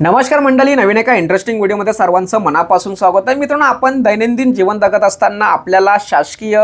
नमस्कार मंडळी नवीन एका इंटरेस्टिंग व्हिडिओमध्ये सर्वांचं मनापासून स्वागत आहे. मित्रांनो आपण दैनंदिन जीवन जगत असताना आपल्याला शासकीय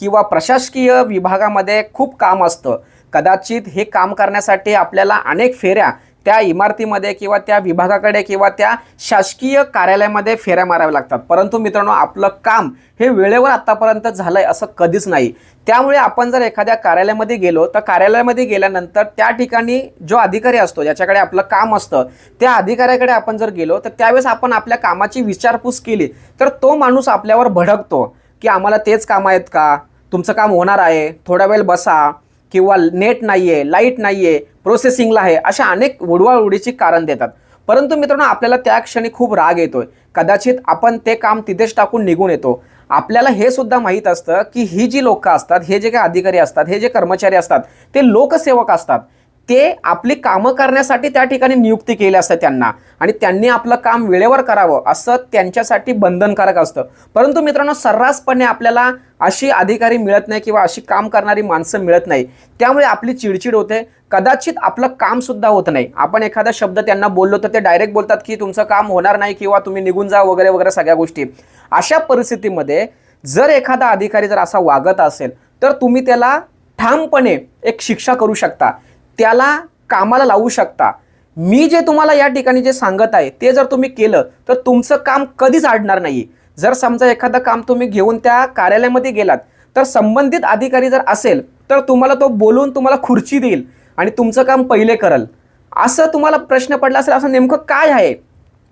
किंवा प्रशासकीय विभागामध्ये खूप काम असतं. कदाचित हे काम करण्यासाठी आपल्याला अनेक फेऱ्या त्या इमारतीमध्ये किंवा त्या विभागाकडे किंवा त्या शासकीय कार्यालयामध्ये फेऱ्या माराव्या लागतात. परंतु मित्रांनो आपलं काम हे वेळेवर आत्तापर्यंत झालं आहे असं कधीच नाही. त्यामुळे आपण जर एखाद्या कार्यालयामध्ये गेलो तर कार्यालयामध्ये गेल्यानंतर त्या ठिकाणी जो अधिकारी असतो ज्याच्याकडे आपलं काम असतं त्या अधिकाऱ्याकडे आपण जर गेलो तर त्यावेळेस आपण आपल्या कामाची विचारपूस केली तर तो माणूस आपल्यावर भडकतो की आम्हाला तेच काम आहेत का? तुमचं काम होणार आहे थोडा वेळ बसा. किंवा नेट नाही आहे लाइट नाही आहे प्रोसेसिंगला आहे अशा अनेक उडवाउडीची कारण देतात. परंतु मित्रांनो आपल्याला त्या क्षणी खूप राग येतोय. कदाचित आपण ते काम तिथेच टाकून निघून येतो. आपल्याला हे सुद्धा माहीत असतं की ही जी लोकं असतात हे जे काही अधिकारी असतात हे जे कर्मचारी असतात ते लोकसेवक असतात. ते आपली कामं करण्यासाठी त्या ठिकाणी नियुक्ती केली असते त्यांना. आणि त्यांनी आपलं काम वेळेवर करावं असं त्यांच्यासाठी बंधनकारक असतं. परंतु मित्रांनो सर्रासपणे आपल्याला अशी अधिकारी मिळत नाही किंवा अशी काम करणारी माणसं मिळत नाही. त्यामुळे आपली चिडचिड होते. कदाचित आपलं काम सुद्धा होत नाही. आपण एखादा शब्द त्यांना बोललो तर ते डायरेक्ट बोलतात की तुमचं काम होणार नाही किंवा तुम्ही निघून जा वगैरे वगैरे सगळ्या गोष्टी. अशा परिस्थितीमध्ये जर एखादा अधिकारी जर असा वागत असेल तर तुम्ही त्याला ठामपणे एक शिक्षा करू शकता. त्याला कामाला लावू शकता. मी जे तुम्हाला या ठिकाणी जे सांगत आहे ते जर तुम्ही केलं तर तुमचं काम कधीच अडणार नाही. जर समजा एखादं काम तुम्ही घेऊन त्या कार्यालयामध्ये गेलात तर संबंधित अधिकारी जर असेल तर तुम्हाला तो बोलून तुम्हाला खुर्ची देईल आणि तुमचं काम पहिले करल. असं तुम्हाला प्रश्न पडला असेल असं नेमकं काय आहे?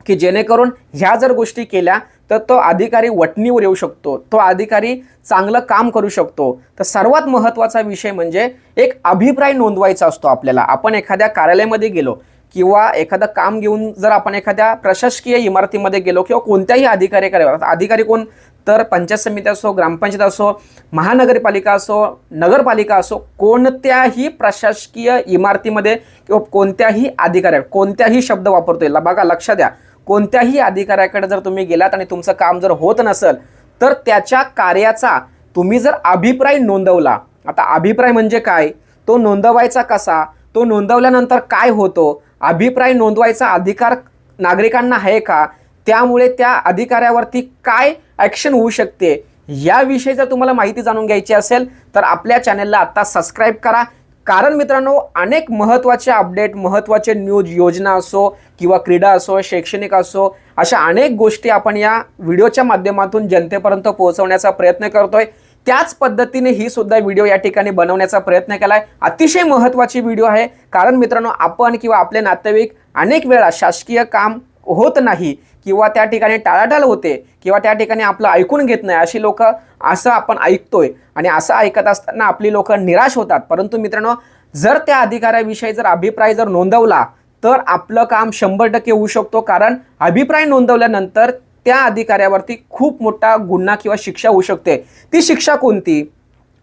की जेणेकरून ह्या जर गोष्टी केल्या तर तो अधिकारी वटणीवर येऊ शकतो तो अधिकारी चांगलं काम करू शकतो. तर सर्वात महत्त्वाचा विषय म्हणजे एक अभिप्राय नोंदवायचा असतो आपल्याला. आपण एखाद्या कार्यालयामध्ये गेलो किंवा एखादं काम घेऊन जर आपण एखाद्या प्रशासकीय इमारतीमध्ये गेलो किंवा कोणत्याही अधिकाऱ्याकडे अधिकारी कोण? तर पंचायत समिती असो ग्रामपंचायत असो महानगरपालिका असो नगरपालिका असो कोणत्याही प्रशासकीय इमारतीमध्ये किंवा कोणत्याही अधिकाऱ्या कोणत्याही शब्द वापरतोय. बघा लक्ष द्या. कोणत्याही अधिकाऱ्याकडे जर तुम्ही गेलात आणि तुमचं काम जर होत नसेल तर त्याच्या कार्याचा तुम्ही जर अभिप्राय नोंदवला आता अभिप्राय म्हणजे काय? तो नोंदवायचा कसा? तो नोंदवल्यानंतर काय होतो? अभिप्राय नोंदवायचा अधिकार नागरिकांना आहे का? त्यामुळे त्या अधिकाऱ्यावरती काय ॲक्शन होऊ शकते? याविषयी जर तुम्हाला माहिती जाणून घ्यायची असेल तर आपल्या चॅनलला आत्ता सबस्क्राईब करा. कारण मित्रांनो अनेक महत्त्वाचे अपडेट महत्त्वाचे न्यूज योजना असो किंवा क्रीडा असो शैक्षणिक असो अशा अनेक गोष्टी आपण या व्हिडिओच्या माध्यमातून जनतेपर्यंत पोहोचवण्याचा प्रयत्न करतोय. त्याच पद्धतीने ही सुद्धा व्हिडिओ या ठिकाणी बनवण्याचा प्रयत्न केला आहे अतिशय महत्त्वाची व्हिडिओ आहे. कारण मित्रांनो आपण किंवा आपले नातेवाईक अनेक वेळा शासकीय काम होत नाही किंवा त्या ठिकाणी टाळाटाळ होते किंवा त्या ठिकाणी आपलं ऐकून घेत नाही अशी लोक असं आपण ऐकतोय आणि असं ऐकत असताना आपली लोक निराश होतात. परंतु मित्रांनो जर त्या अधिकाऱ्याविषयी जर अभिप्राय जर नोंदवला तर आपलं काम शंभर टक्के होऊ शकतो. कारण अभिप्राय नोंदवल्यानंतर त्या अधिकाऱ्यावरती खूप मोठा गुन्हा किंवा शिक्षा होऊ शकते. ती शिक्षा कोणती?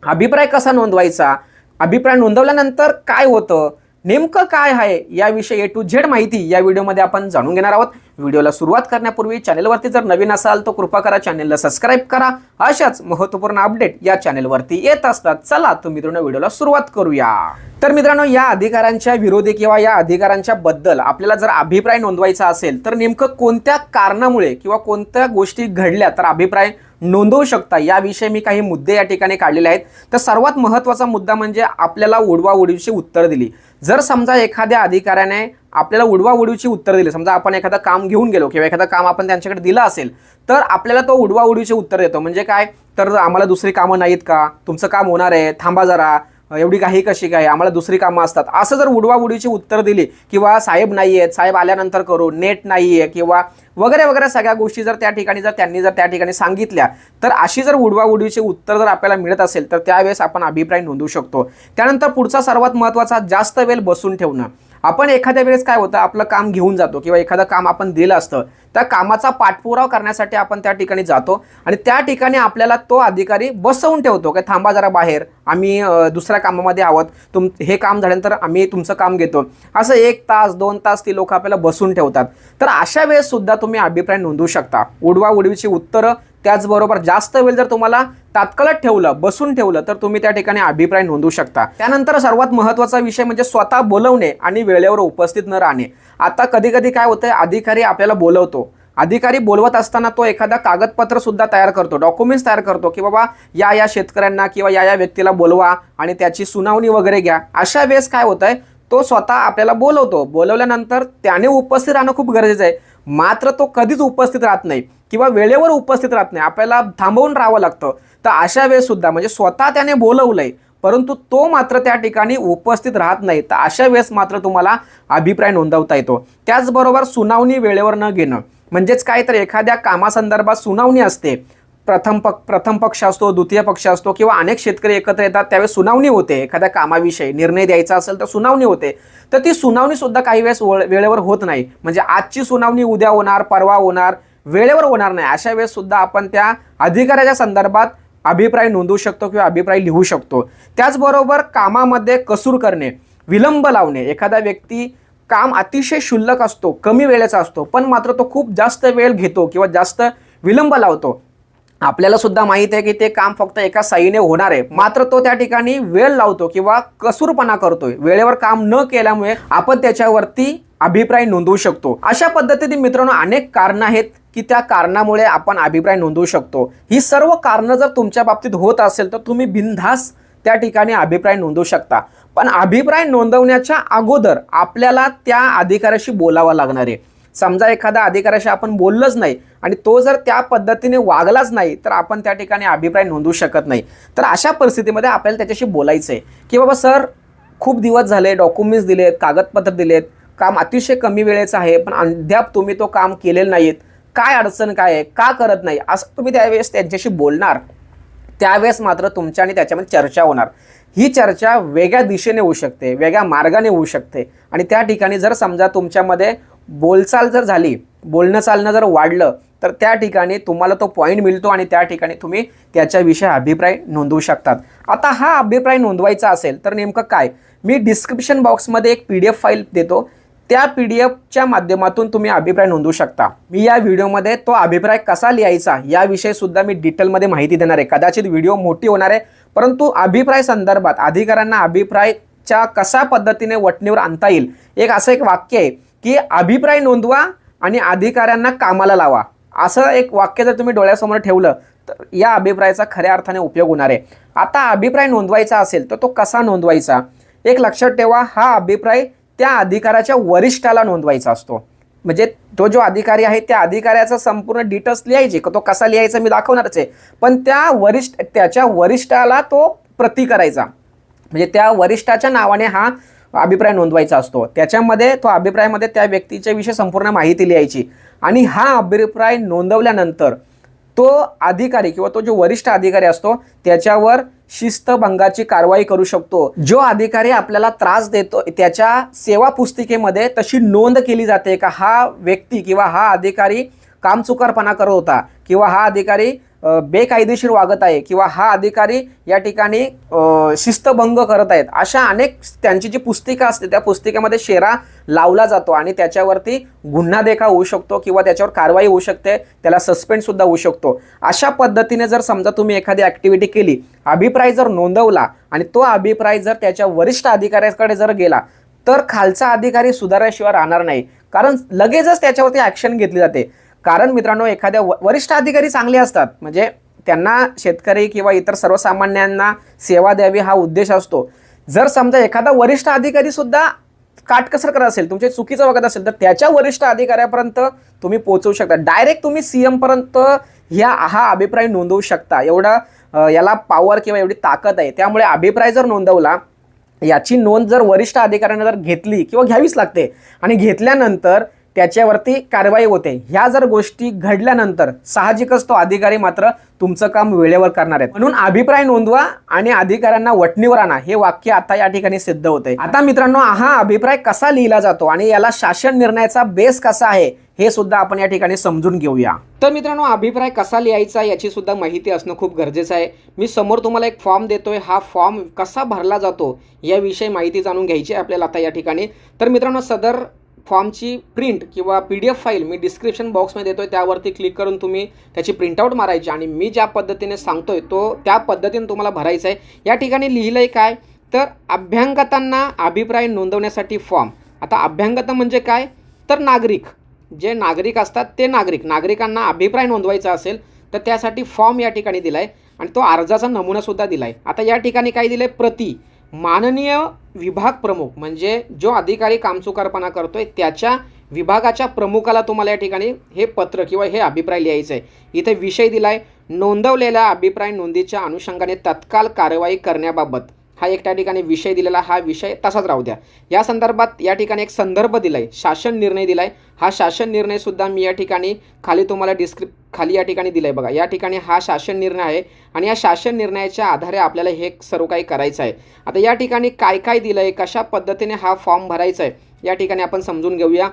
अभिप्राय कसा नोंदवायचा? अभिप्राय नोंदवल्यानंतर काय होतं? नेमकं काय आहे याविषयी ए टू झेड माहिती या व्हिडिओमध्ये आपण जाणून घेणार आहोत. व्हिडिओला सुरुवात करण्यापूर्वी चॅनलवरती जर नवीन असाल तर कृपा करा चॅनेलला सबस्क्राईब करा. अशाच महत्त्वपूर्ण अपडेट या चॅनेलवरती येत असतात. चला तर मित्रांनो व्हिडिओला सुरुवात करूया. तर मित्रांनो या अधिकाऱ्यांच्या विरोधी किंवा या अधिकारांच्या बद्दल आपल्याला जर अभिप्राय नोंदवायचा असेल तर नेमकं कोणत्या कारणामुळे किंवा कोणत्या गोष्टी घडल्या तर अभिप्राय नोंदवू शकता. याविषयी मी काही मुद्दे या ठिकाणी काढलेले आहेत. तर सर्वात महत्त्वाचा मुद्दा म्हणजे आपल्याला उडवा उडवीची उत्तर दिली. जर समजा एखाद्या अधिकाऱ्याने आपल्याला उडवा उडवीची उत्तर दिली समजा आपण एखादं काम घेऊन गेलो किंवा एखादं काम आपण त्यांच्याकडे दिलं असेल तर आपल्याला तो उडवा उडवीचे उत्तर देतो. म्हणजे काय? तर आम्हाला दुसरी कामं नाहीत का? तुमचं काम होणार आहे. थांबा जरा. एवढी काही कशी काय? आम्हाला दुसरी कामं असतात. असं जर उडवाउडीची उत्तर दिली किंवा साहेब नाही आहेत साहेब आल्यानंतर करू नेट नाही आहे किंवा वगैरे वगैरे सगळ्या गोष्टी जर त्या ठिकाणी जर त्यांनी जर त्या ठिकाणी सांगितल्या तर अशी जर उडवाउडीचे उत्तर जर आपल्याला मिळत असेल तर त्यावेळेस आपण अभिप्राय नोंदवू शकतो. त्यानंतर पुढचा सर्वात महत्त्वाचा जास्त वेळ बसून ठेवणं. आपण एखाद्या वेळेस काय होतं आपलं काम घेऊन जातो किंवा एखादं काम आपण दिलं असतं त्या कामाचा पाठपुरावा करण्यासाठी आपण त्या ठिकाणी जातो आणि त्या ठिकाणी आपल्याला तो अधिकारी बसवून ठेवतो की थांबा जरा बाहेर आम्ही दुसऱ्या कामामध्ये आहोत तुम हे काम झाल्यानंतर आम्ही तुमचं काम घेतो. असं एक तास दोन तास ती लोक आपल्याला बसून ठेवतात. तर अशा वेळेस सुद्धा तुम्ही अभिप्राय नोंदवू शकता. उडवा उडवीची उत्तरं त्याचबरोबर जास्त वेळ जर तुम्हाला तात्काळ ठेवलं बसून ठेवलं तर तुम्ही त्या ठिकाणी अभिप्राय नोंदवू शकता. त्यानंतर सर्वात महत्त्वाचा विषय म्हणजे स्वतः बोलवणे आणि वेळेवर उपस्थित न राहणे. आता कधी कधी काय होतं अधिकारी आपल्याला बोलवतो. अधिकारी बोलवत असताना तो एखादा कागदपत्र सुद्धा तयार करतो डॉक्युमेंट्स तयार करतो की बाबा या या शेतकऱ्यांना किंवा या या व्यक्तीला बोलवा आणि त्याची सुनावणी वगैरे घ्या. अशा वेळेस काय होत आहे तो स्वतः आपल्याला बोलवतो. बोलवल्यानंतर त्याने उपस्थित राहणं खूप गरजेचं आहे. मात्र तो कधीच उपस्थित राहत नाही किंवा वेळेवर उपस्थित राहत नाही. आपल्याला थांबवून राहावं लागतं. तर अशा वेळेससुद्धा म्हणजे स्वतः त्याने बोलवलंय परंतु तो मात्र त्या ठिकाणी उपस्थित राहत नाही. तर अशा वेळेस मात्र तुम्हाला अभिप्राय नोंदवता येतो. त्याचबरोबर सुनावणी वेळेवर न घेणं. म्हणजेच काय तर एखाद्या कामासंदर्भात सुनावणी असते. प्रथम पक प्रथम पक्ष असतो द्वितीय पक्ष असतो किंवा अनेक शेतकरी एकत्र येतात त्यावेळेस सुनावणी होते एखाद्या कामाविषयी. निर्णय द्यायचा असेल तर सुनावणी होते. तर ती सुनावणी सुद्धा काही वेळेस वेळेवर होत नाही. म्हणजे आजची सुनावणी उद्या होणार परवा होणार वेळेवर होणार नाही. अशा वेळेस सुद्धा आपण त्या अधिकाऱ्याच्या संदर्भात अभिप्राय नोंदवू शकतो किंवा अभिप्राय लिहू शकतो. त्याचबरोबर कामामध्ये कसूर करणे विलंब लावणे. एखादा व्यक्ती काम अतिशय क्षुल्लक असतो कमी वेळेचा असतो पण मात्र तो खूप जास्त वेळ घेतो किंवा जास्त विलंब लावतो. आपल्याला सुद्धा माहीत आहे की ते काम फक्त एका साईने होणार आहे. मात्र तो त्या ठिकाणी वेळ लावतो किंवा कसूरपणा करतोय. वेळेवर काम न केल्यामुळे आपण त्याच्यावरती अभिप्राय नोंदवू शकतो. अशा पद्धतीने मित्रांनो अनेक कारणं आहेत की त्या कारणामुळे आपण अभिप्राय नोंदवू शकतो. ही सर्व कारणं जर तुमच्या बाबतीत होत असेल तर तुम्ही बिनधास त्या ठिकाणी अभिप्राय नोंदवू शकता. पण अभिप्राय नोंदवण्याच्या अगोदर आपल्याला त्या अधिकाऱ्याशी बोलावं लागणार आहे. समजा एखादा अधिकाऱ्याशी आपण बोललंच नाही आणि तो जर त्या पद्धतीने वागलाच नाही तर आपण त्या ठिकाणी अभिप्राय नोंदवू शकत नाही. तर अशा परिस्थितीमध्ये आपल्याला त्याच्याशी बोलायचं आहे की बाबा सर खूप दिवस झाले डॉक्युमेंट्स दिलेत कागदपत्र दिलेत काम अतिशय कमी वेळेचं आहे पण अद्याप तुम्ही तो काम केलेलं नाहीत. काय अडचण काय आहे? का करत नाही? असं तुम्ही त्यावेळेस त्यांच्याशी बोलणार. त्यावेळेस मात्र तुमच्या आणि त्याच्यामध्ये चर्चा होणार. ही चर्चा वेगळ्या दिशेने होऊ शकते वेगळ्या मार्गाने होऊ शकते. आणि त्या ठिकाणी जर समजा तुमच्यामध्ये बोलचाल जर झाली बोलणं चालणं जर वाढलं तर त्या ठिकाणी तुम्हाला तो पॉईंट मिळतो आणि त्या ठिकाणी तुम्ही त्याच्याविषयी अभिप्राय नोंदवू शकतात. आता हा अभिप्राय नोंदवायचा असेल तर नेमकं काय? मी डिस्क्रिप्शन बॉक्समध्ये एक पी डी एफ फाईल देतो. त्या पी डी एफच्या माध्यमातून तुम्ही अभिप्राय नोंदवू शकता. मी या व्हिडिओमध्ये तो अभिप्राय कसा लिहायचा याविषयी सुद्धा मी डिटेलमध्ये माहिती देणार आहे. कदाचित व्हिडिओ मोठी होणार आहे परंतु अभिप्राय संदर्भात अधिकाऱ्यांना अभिप्रायच्या कशा पद्धतीने वटणीवर आणता येईल एक असं एक वाक्य आहे. की अभिप्राय नोंदवा आणि अधिकाऱ्यांना कामाला लावा. असं एक वाक्य जर तुम्ही डोळ्यासमोर ठेवलं तर या अभिप्रायाचा खऱ्या अर्थाने उपयोग होणार आहे. आता अभिप्राय नोंदवायचा असेल तर तो कसा नोंदवायचा? एक लक्षात ठेवा हा अभिप्राय त्या अधिकाऱ्याच्या वरिष्ठाला नोंदवायचा असतो. म्हणजे तो जो अधिकारी आहे त्या अधिकाऱ्याचा संपूर्ण डिटेल्स लिहायचे तो कसा लिहायचा मी दाखवणारच आहे. पण त्या वरिष्ठ त्याच्या वरिष्ठाला तो प्रती करायचा. म्हणजे त्या वरिष्ठाच्या नावाने हा अभिप्राय नोंदवायचा असतो. त्याच्यामध्ये तो अभिप्रायामध्ये त्या व्यक्तीच्या विषयी संपूर्ण माहिती लिहायची. आणि हा अभिप्राय नोंदवल्यानंतर तो अधिकारी किंवा तो जो वरिष्ठ अधिकारी असतो त्याच्यावर शिस्तभंगाची कारवाई करू शकतो. जो अधिकारी आपल्याला त्रास देतो त्याच्या सेवा पुस्तिकेमध्ये तशी नोंद केली जाते का हा व्यक्ती किंवा हा अधिकारी कामचुकारपणा करत होता किंवा हा अधिकारी बेकायदेशीर वागत आहे किंवा हा अधिकारी या ठिकाणी शिस्तभंग करत आहेत अशा अनेक त्यांची जी पुस्तिका असते त्या पुस्तिकेमध्ये शेरा लावला जातो आणि त्याच्यावरती गुन्हा देखा होऊ शकतो किंवा त्याच्यावर कारवाई होऊ शकते त्याला सस्पेंडसुद्धा होऊ शकतो. अशा पद्धतीने जर समजा तुम्ही एखादी ॲक्टिव्हिटी केली अभिप्राय जर नोंदवला आणि तो अभिप्राय जर त्याच्या वरिष्ठ अधिकाऱ्याकडे जर गेला तर खालचा अधिकारी सुधाराशिवाय राहणार नाही. कारण लगेचच त्याच्यावरती ॲक्शन घेतली जाते. कारण मित्रांनो एखाद्या वरिष्ठ अधिकारी चांगले असतात. म्हणजे त्यांना शेतकरी किंवा इतर सर्वसामान्यांना सेवा द्यावी हा उद्देश असतो. जर समजा एखादा वरिष्ठ अधिकारी सुद्धा काटकसर करत असेल तुमचे चुकीचं वागत असेल तर त्याच्या वरिष्ठ अधिकाऱ्यापर्यंत तुम्ही पोहोचवू शकता. डायरेक्ट तुम्ही सी पर्यंत ह्या हा अभिप्राय नोंदवू शकता. एवढा याला पॉवर किंवा एवढी ताकद आहे. त्यामुळे अभिप्राय जर नोंदवला याची नोंद जर वरिष्ठ अधिकाऱ्यांना जर घेतली किंवा घ्यावीच लागते आणि घेतल्यानंतर त्याच्यावरती कारवाई होते. ह्या जर गोष्टी घडल्यानंतर साहजिकच तो अधिकारी मात्र तुमचं काम वेळेवर करणार आहे म्हणून अभिप्राय नोंदवा आणि अधिकाऱ्यांना वटणीवर आणा. हे वाक्य आता या ठिकाणी सिद्ध होते आता मित्रांनो हा अभिप्राय कसा लिहिला जातो आणि याला शासन निर्णयाचा बेस कसा आहे हे सुद्धा आपण या ठिकाणी समजून घेऊया. तर मित्रांनो अभिप्राय कसा लिहायचा याची सुद्धा माहिती असणं खूप गरजेचं आहे. मी समोर तुम्हाला एक फॉर्म देतोय. हा फॉर्म कसा भरला जातो याविषयी माहिती जाणून घ्यायची आहे आपल्याला आता या ठिकाणी. तर मित्रांनो सदर फॉर्मची प्रिंट किंवा पी डी एफ फाईल मी डिस्क्रिप्शन बॉक्समध्ये देतो आहे त्यावरती क्लिक करून तुम्ही त्याची प्रिंटआउट मारायची आणि मी ज्या पद्धतीने सांगतोय तो त्या पद्धतीने तुम्हाला भरायचा आहे. या ठिकाणी लिहिलं आहे काय? तर अभ्यंगतांना अभिप्राय नोंदवण्यासाठी फॉर्म. आता अभ्यंगत म्हणजे काय? तर नागरिक. जे नागरिक असतात ते नागरिक. नागरिकांना अभिप्राय नोंदवायचा असेल तर त्यासाठी फॉर्म या ठिकाणी दिला आहे आणि तो अर्जाचा नमुनासुद्धा दिला आहे आता या ठिकाणी काय दिलं आहे प्रति. माननीय विभाग प्रमुख म्हणजे जो अधिकारी कामचुकारपणा करतोय त्याच्या विभागाच्या प्रमुखाला तुम्हाला या ठिकाणी हे पत्र किंवा हे अभिप्राय लिहायचं आहे. इथे विषय दिलाय नोंदवलेल्या अभिप्राय नोंदीच्या अनुषंगाने तत्काल कारवाई करण्याबाबत. हा एक त्या ठिकाणी विषय दिलेला हा विषय तसाच राहू द्या. या संदर्भात या ठिकाणी एक संदर्भ दिलाय शासन निर्णय दिलाय. हा शासन निर्णयसुद्धा मी या ठिकाणी खाली तुम्हाला डिस्क्रिप खाली या ठिकाणी दिलाय बघा. या ठिकाणी हा शासन निर्णय आहे आणि या शासन निर्णयाच्या आधारे आपल्याला हे सर्व काही करायचं आहे. आता या ठिकाणी काय काय दिलं आहे कशा पद्धतीने हा फॉर्म भरायचा आहे या ठिकाणी आपण समजून घेऊया.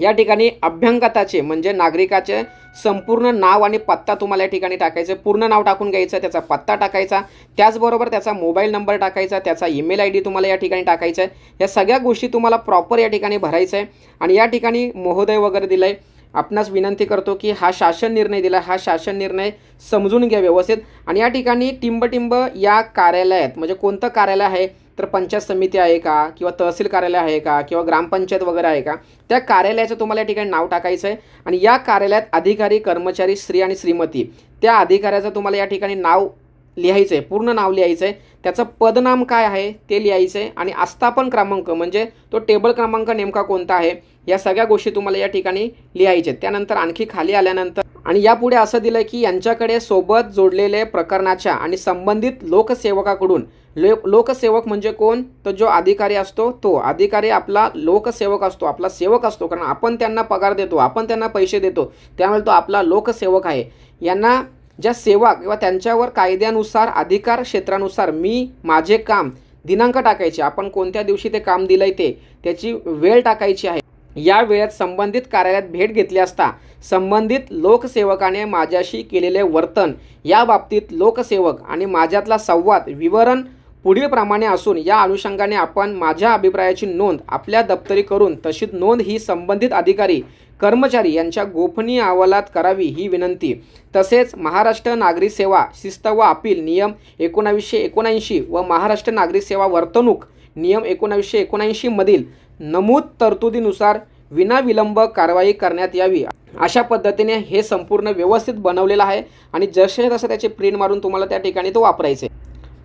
या ठिकाणी अभ्यंगताचे म्हणजे नागरिकाचे संपूर्ण नाव आणि पत्ता तुम्हाला या ठिकाणी टाकायचं. पूर्ण नाव टाकून घ्यायचं त्याचा पत्ता टाकायचा. त्याचबरोबर त्याचा मोबाईल नंबर टाकायचा त्याचा ईमेल आय डी तुम्हाला या ठिकाणी टाकायचा आहे या सगळ्या गोष्टी तुम्हाला प्रॉपर या ठिकाणी भरायचं आहे आणि या ठिकाणी महोदय वगैरे दिलं आहे आपणास विनंती करतो की हा शासन निर्णय दिला हा शासन निर्णय समजून घ्या व्यवस्थित. आणि या ठिकाणी टिंबटिंब या कार्यालयात म्हणजे कोणतं कार्यालय आहे? तर पंचायत समिती आहे का? किंवा तहसील कार्यालय आहे का? किंवा ग्रामपंचायत वगैरे आहे का? त्या कार्यालयाचं तुम्हाला या ठिकाणी नाव टाकायचं आहे. आणि या कार्यालयात अधिकारी कर्मचारी स्त्री आणि श्रीमती त्या अधिकाऱ्याचं तुम्हाला या ठिकाणी नाव लिहायचं आहे. पूर्ण नाव लिहायचं आहे. त्याचं पदनाम काय आहे ते लिहायचं आहे. आणि आस्थापन क्रमांक म्हणजे तो टेबल क्रमांक नेमका कोणता आहे या सगळ्या गोष्टी तुम्हाला या ठिकाणी लिहायच्या आहेत. त्यानंतर आणखी खाली आल्यानंतर आणि यापुढे असं दिलं की यांच्याकडे सोबत जोडलेले प्रकरणाच्या आणि संबंधित लोकसेवकाकडून ले लोकसेवक म्हणजे कोण? तर जो अधिकारी असतो तो. अधिकारी आपला लोकसेवक असतो आपला सेवक असतो कारण आपण त्यांना पगार देतो आपण त्यांना पैसे देतो. त्यामुळे तो आपला लोकसेवक आहे. यांना ज्या सेवा किंवा त्यांच्यावर कायद्यानुसार अधिकार क्षेत्रानुसार मी माझे काम दिनांक टाकायचे. आपण कोणत्या दिवशी ते काम दिलंय ते त्याची वेळ टाकायची आहे. या वेळेत संबंधित कार्यालयात भेट घेतली असता संबंधित लोकसेवकाने माझ्याशी केलेले वर्तन या बाबतीत लोकसेवक आणि माझ्यातला संवाद विवरण पुढील प्रमाणे असून या अनुषंगाने आपण माझ्या अभिप्रायाची नोंद आपल्या दप्तरी करून तशीच नोंद ही संबंधित अधिकारी कर्मचारी यांच्या गोपनीय अहवालात करावी ही विनंती. तसेच महाराष्ट्र नागरी सेवा शिस्त व अपील नियम एकोणावीसशे एकोणऐंशी व महाराष्ट्र नागरी सेवा वर्तणूक नियम एकोणावीसशे एकोणऐंशीमधील नमूद तरतुदीनुसार विनाविलंब कारवाई करण्यात यावी. अशा पद्धतीने हे संपूर्ण व्यवस्थित बनवलेलं आहे आणि जसे तसं त्याचे प्रिंट मारून तुम्हाला त्या ठिकाणी तो वापरायचे.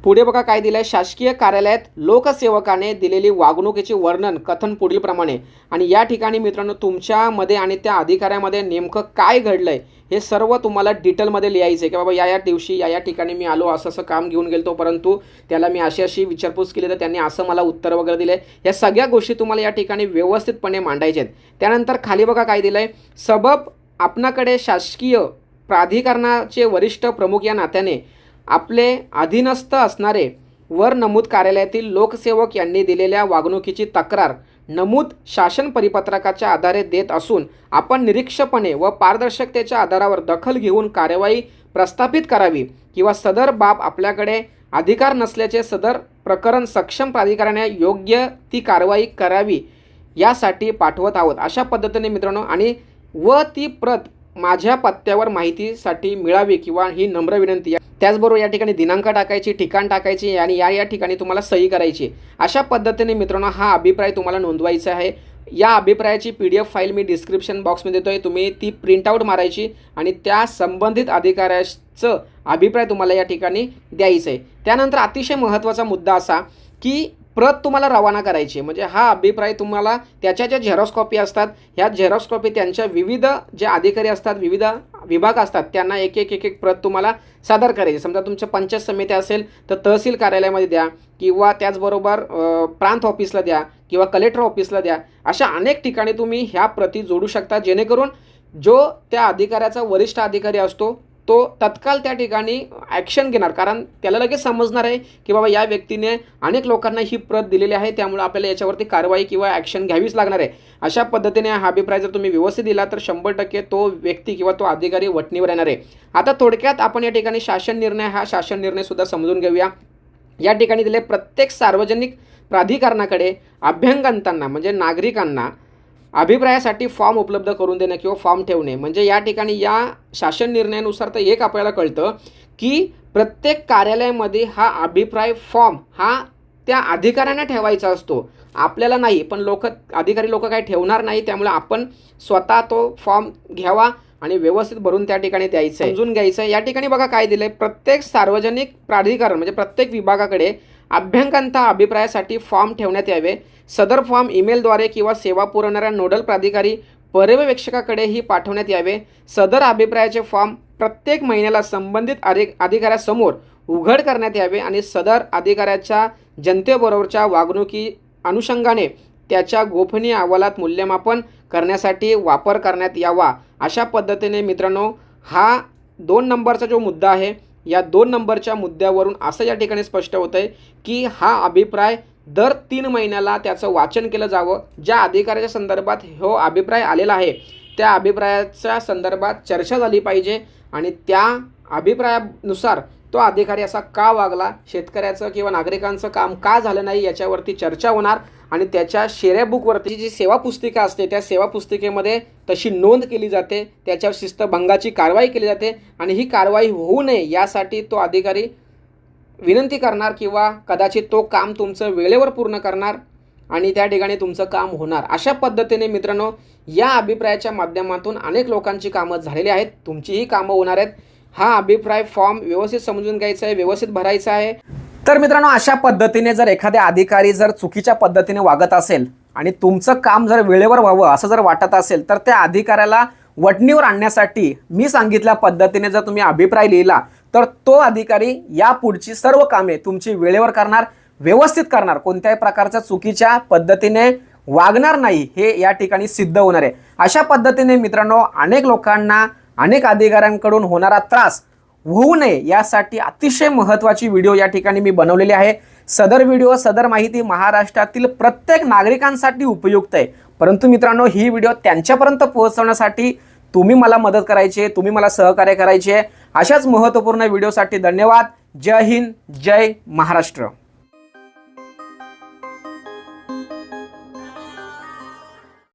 पुढे बघा काय दिलं आहे शासकीय कार्यालयात लोकसेवकाने दिलेली वागणुकीचे वर्णन कथन पुढील प्रमाणे आणि या ठिकाणी मित्रांनो तुमच्यामध्ये आणि त्या अधिकाऱ्यामध्ये नेमकं काय घडलं आहे हे सर्व तुम्हाला डिटेलमध्ये लिहायचं आहे की बाबा या या दिवशी या या ठिकाणी मी आलो असं असं काम घेऊन गेलो परंतु त्याला मी अशी अशी विचारपूस केली तर त्यांनी असं मला उत्तर वगैरे दिलं आहे या सगळ्या गोष्टी तुम्हाला या ठिकाणी व्यवस्थितपणे मांडायच्या आहेत. त्यानंतर खाली बघा काय दिलं आहे सबब आपणाकडे शासकीय प्राधिकरणाचे वरिष्ठ प्रमुख या नात्याने आपले अधीनस्थ असणारे वर नमूद कार्यालयातील लोकसेवक यांनी दिलेल्या वागणुकीची तक्रार नमूद शासन परिपत्रकाच्या आधारे देत असून आपण निरीक्षपणे व पारदर्शकतेच्या आधारावर दखल घेऊन कार्यवाही प्रस्थापित करावी किंवा सदर बाब आपल्याकडे अधिकार नसल्याचे सदर प्रकरण सक्षम प्राधिकरणाने योग्य ती कारवाई करावी यासाठी पाठवत आहोत अशा पद्धतीने मित्रांनो आणि व ती प्रत माझ्या पत्त्यावर माहितीसाठी मिळावी किंवा ही नम्र विनंती आहे. त्याचबरोबर या ठिकाणी दिनांक टाकायची ठिकाण टाकायची आणि या या ठिकाणी तुम्हाला सही करायची. अशा पद्धतीने मित्रांनो हा अभिप्राय तुम्हाला नोंदवायचा आहे. या अभिप्रायाची पी डी एफ फाईल मी डिस्क्रिप्शन बॉक्समध्ये देतो आहे तुम्ही ती प्रिंटआउट मारायची आणि त्या संबंधित अधिकाऱ्याचं अभिप्राय तुम्हाला या ठिकाणी द्यायचं आहे त्यानंतर अतिशय महत्त्वाचा मुद्दा असा की प्रत तुम्हाला रवाना करायची म्हणजे हा अभिप्राय तुम्हाला त्याच्या ज्या झेरॉक्स कॉपी असतात ह्या झेरॉक्स कॉपी त्यांच्या विविध जे अधिकारी असतात विविध विभाग असतात त्यांना एक एक एक एक प्रत तुम्हाला सादर करायची समजा तुमच्या पंचायत समिती असेल तर तहसील कार्यालयामध्ये द्या किंवा त्याचबरोबर प्रांत ऑफिसला द्या किंवा कलेक्टर ऑफिसला द्या. अशा अनेक ठिकाणी तुम्ही ह्या प्रती जोडू शकता जेणेकरून जो त्या अधिकाऱ्याचा वरिष्ठ अधिकारी असतो तो तत्काळ त्या ठिकाणी ॲक्शन घेणार. कारण त्याला लगेच समजणार आहे की बाबा या व्यक्तीने अनेक लोकांना ही प्रत दिलेली आहे त्यामुळे आपल्याला याच्यावरती कारवाई किंवा ॲक्शन घ्यावीच लागणार आहे. अशा पद्धतीने हा अभिप्राय जर तुम्ही व्यवस्थित दिला तर शंभर टक्के तो व्यक्ती किंवा तो अधिकारी वटणीवर येणार आहे. आता थोडक्यात आपण या ठिकाणी शासन निर्णय हा शासन निर्णयसुद्धा समजून घेऊया. या ठिकाणी दिले प्रत्येक सार्वजनिक प्राधिकरणाकडे अभ्यंगतांना म्हणजे नागरिकांना अभिप्रायासाठी फॉर्म उपलब्ध करून देणं किंवा फॉर्म ठेवणे. म्हणजे या ठिकाणी या शासन निर्णयानुसार तर एक आपल्याला कळतं की प्रत्येक कार्यालयामध्ये हा अभिप्राय फॉर्म हा त्या अधिकाऱ्यांना ठेवायचा असतो. आपल्याला नाही पण लोक अधिकारी लोक काही ठेवणार नाही त्यामुळे आपण स्वतः तो फॉर्म घ्यावा आणि व्यवस्थित भरून त्या ठिकाणी द्यायचं आहे समजून घ्यायचं आहे या ठिकाणी बघा काय दिलं आहे प्रत्येक सार्वजनिक प्राधिकरण म्हणजे प्रत्येक विभागाकडे अभ्यांकांता अभिप्रायासाठी फॉर्म ठेवण्यात यावे. सदर फॉर्म ईमेलद्वारे किंवा सेवा पुरवणाऱ्या नोडल प्राधिकारी पर्यवेक्षकाकडेही पाठवण्यात यावे. सदर अभिप्रायाचे फॉर्म प्रत्येक महिन्याला संबंधित अधि अधिकाऱ्यासमोर उघड करण्यात यावे आणि सदर अधिकाऱ्याच्या जनतेबरोबरच्या वागणुकी अनुषंगाने त्याच्या गोपनीय अहवालात मूल्यमापन करण्यासाठी वापर करण्यात यावा. अशा पद्धतीने मित्रांनो हा दोन नंबरचा जो मुद्दा आहे या दोन नंबरच्या मुद्द्यावरून असं या ठिकाणी स्पष्ट होतं आहे की हा अभिप्राय दर तीन महिन्याला त्याचं वाचन केलं जावं. ज्या अधिकाऱ्याच्या संदर्भात हो अभिप्राय आलेला आहे त्या अभिप्रायाच्या संदर्भात चर्चा झाली पाहिजे आणि त्या अभिप्रायानुसार तो अधिकारी असा का वागला शेतकऱ्याचं किंवा नागरिकांचं काम का झालं नाही याच्यावरती चर्चा होणार. आणि त्याच्या शेऱ्या बुकवरती जी सेवा पुस्तिका असते त्या सेवा पुस्तिकेमध्ये तशी नोंद केली जाते. त्याच्यावर शिस्तभंगाची कारवाई केली जाते आणि ही कारवाई होऊ नये यासाठी तो अधिकारी विनंती करणार किंवा कदाचित तो काम तुमचं वेळेवर पूर्ण करणार आणि त्या ठिकाणी तुमचं काम होणार. अशा पद्धतीने मित्रांनो या अभिप्रायाच्या माध्यमातून अनेक लोकांची कामं झालेली आहेत. तुमचीही कामं होणार आहेत. हा अभिप्राय फॉर्म व्यवस्थित समजून घ्यायचा आहे व्यवस्थित भरायचा आहे. तर मित्रांनो अशा पद्धतीने जर एखाद्या अधिकारी जर चुकीच्या पद्धतीने वागत असेल आणि तुमचं काम जर वेळेवर व्हावं असं जर वाटत असेल तर त्या अधिकाऱ्याला वटणीवर आणण्यासाठी मी सांगितल्या पद्धतीने जर तुम्ही अभिप्राय लिहिला तर तो अधिकारी या पुढची सर्व कामे तुमची वेळेवर करणार व्यवस्थित करणार कोणत्याही प्रकारच्या चुकीच्या पद्धतीने वागणार नाही हे या ठिकाणी सिद्ध होणार आहे. अशा पद्धतीने मित्रांनो अनेक लोकांना अनेक अधिकाऱ्यांकडून होणारा त्रास होऊ नये यासाठी अतिशय महत्त्वाची व्हिडिओ या ठिकाणी मी बनवलेली आहे. सदर व्हिडिओ सदर माहिती महाराष्ट्रातील प्रत्येक नागरिकांसाठी उपयुक्त आहे. परंतु मित्रांनो ही व्हिडिओ त्यांच्यापर्यंत पोहोचवण्यासाठी तुम्ही मला मदत करायची आहे तुम्ही मला सहकार्य करायचे आहे. अशाच महत्त्वपूर्ण व्हिडिओसाठी धन्यवाद. जय हिंद जय महाराष्ट्र.